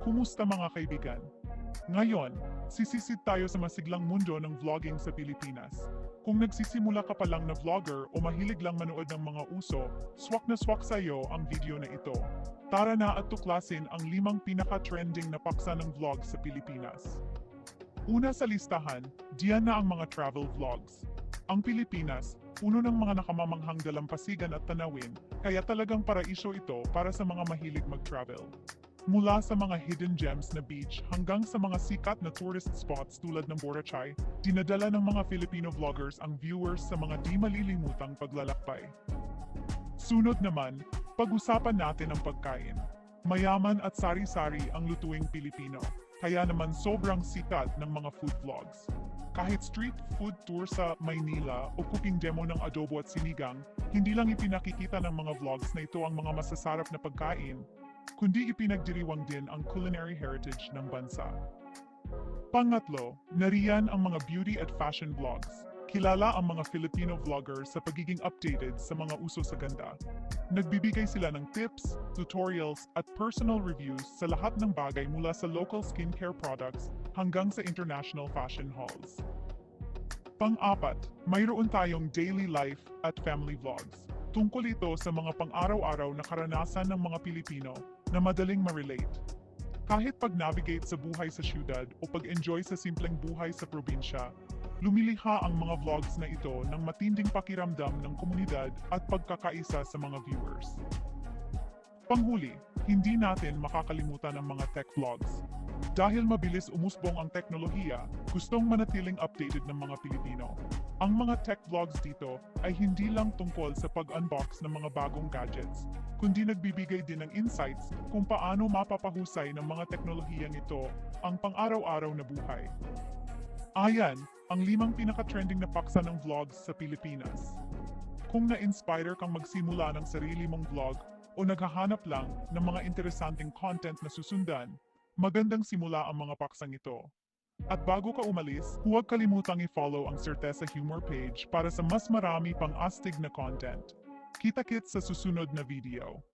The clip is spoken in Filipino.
Kumusta mga kaibigan? Ngayon, sisisid tayo sa masiglang mundo ng vlogging sa Pilipinas. Kung nagsisimula ka pa lang na vlogger o mahilig lang manood ng mga uso, swak na swak sa iyo ang video na ito. Tara na at tuklasin ang limang pinaka-trending na paksa ng vlog sa Pilipinas. Una sa listahan, diyan na ang mga travel vlogs. Ang Pilipinas, puno ng mga nakamamanghang dalampasigan at tanawin, kaya talagang paraiso ito para sa mga mahilig mag-travel. Mula sa mga hidden gems na beach hanggang sa mga sikat na tourist spots tulad ng Boracay, dinadala ng mga Filipino vloggers ang viewers sa mga di malilimutang paglalakbay. Sunod naman, pag-usapan natin ang pagkain. Mayaman at sari-sari ang lutuing Pilipino, kaya naman sobrang sikat ng mga food vlogs. Kahit street food tour sa Maynila o cooking demo ng adobo at sinigang, hindi lang ipinakikita ng mga vlogs na ito ang mga masasarap na pagkain, kundi ipinagdiriwang din ang culinary heritage ng bansa. Pangatlo, nariyan ang mga beauty at fashion vlogs. Kilala ang mga Filipino vloggers sa pagiging updated sa mga uso sa ganda. Nagbibigay sila ng tips, tutorials, at personal reviews sa lahat ng bagay mula sa local skincare products hanggang sa international fashion hauls. Pang-apat, mayroon tayong daily life at family vlogs. Tungkol ito sa mga pang-araw-araw na karanasan ng mga Pilipino na madaling ma-relate. Kahit pag-navigate sa buhay sa syudad o pag-enjoy sa simpleng buhay sa probinsya, lumilikha ang mga vlogs na ito ng matinding pakiramdam ng komunidad at pagkakaisa sa mga viewers. Panghuli, hindi natin makakalimutan ang mga tech vlogs. Dahil mabilis umusbong ang teknolohiya, gustong manatiling updated ng mga Pilipino. Ang mga tech vlogs dito ay hindi lang tungkol sa pag-unbox ng mga bagong gadgets, kundi nagbibigay din ng insights kung paano mapapahusay ng mga teknolohiyang ito ang pang-araw-araw na buhay. Ayan, ang limang pinaka-trending na paksa ng vlogs sa Pilipinas. Kung na-inspire kang magsimula ng sarili mong vlog o naghahanap lang ng mga interesanteng content na susundan, magandang simula ang mga paksang ito. At bago ka umalis, huwag kalimutang i-follow ang Certeza Humor page para sa mas marami pang astig na content. Kita-kits sa susunod na video.